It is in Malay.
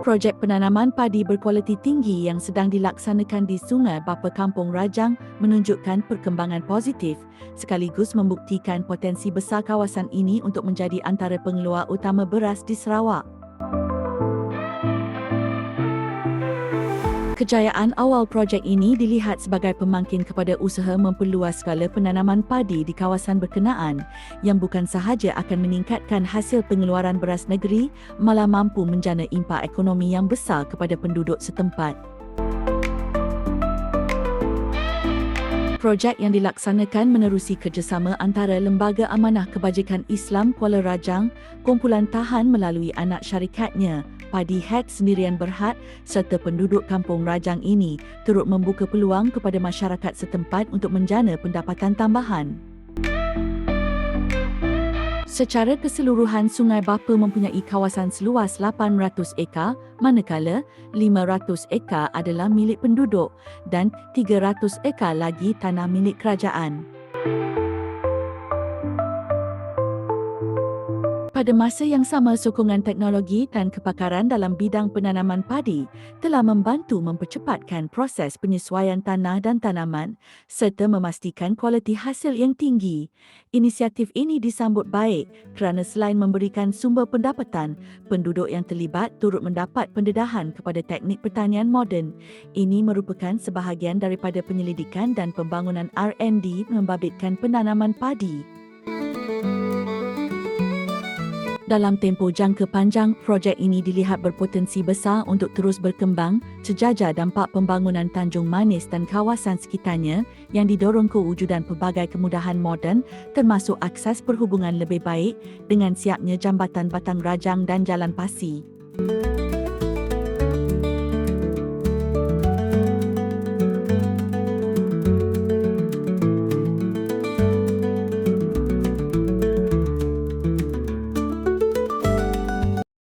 Projek penanaman padi berkualiti tinggi yang sedang dilaksanakan di Sungai Bapa Kampung Rajang menunjukkan perkembangan positif sekaligus membuktikan potensi besar kawasan ini untuk menjadi antara pengeluar utama beras di Sarawak. Kejayaan awal projek ini dilihat sebagai pemangkin kepada usaha memperluas skala penanaman padi di kawasan berkenaan yang bukan sahaja akan meningkatkan hasil pengeluaran beras negeri malah mampu menjana impak ekonomi yang besar kepada penduduk setempat. Projek yang dilaksanakan menerusi kerjasama antara Lembaga Amanah Kebajikan Islam Kuala Rajang, kumpulan tahan melalui anak syarikatnya, Padi Hat Sendirian Berhad serta penduduk kampung Rajang ini turut membuka peluang kepada masyarakat setempat untuk menjana pendapatan tambahan. Secara keseluruhan, Sungai Bapa mempunyai kawasan seluas 800 ekar, manakala 500 ekar adalah milik penduduk dan 300 ekar lagi tanah milik kerajaan. Pada masa yang sama, sokongan teknologi dan kepakaran dalam bidang penanaman padi telah membantu mempercepatkan proses penyesuaian tanah dan tanaman serta memastikan kualiti hasil yang tinggi. Inisiatif ini disambut baik kerana selain memberikan sumber pendapatan, penduduk yang terlibat turut mendapat pendedahan kepada teknik pertanian moden. Ini merupakan sebahagian daripada penyelidikan dan pembangunan R&D membabitkan penanaman padi. Dalam tempoh jangka panjang, projek ini dilihat berpotensi besar untuk terus berkembang sejajar dampak pembangunan Tanjung Manis dan kawasan sekitarnya yang didorong kewujudan pelbagai kemudahan moden termasuk akses perhubungan lebih baik dengan siapnya jambatan Batang Rajang dan Jalan Pasi.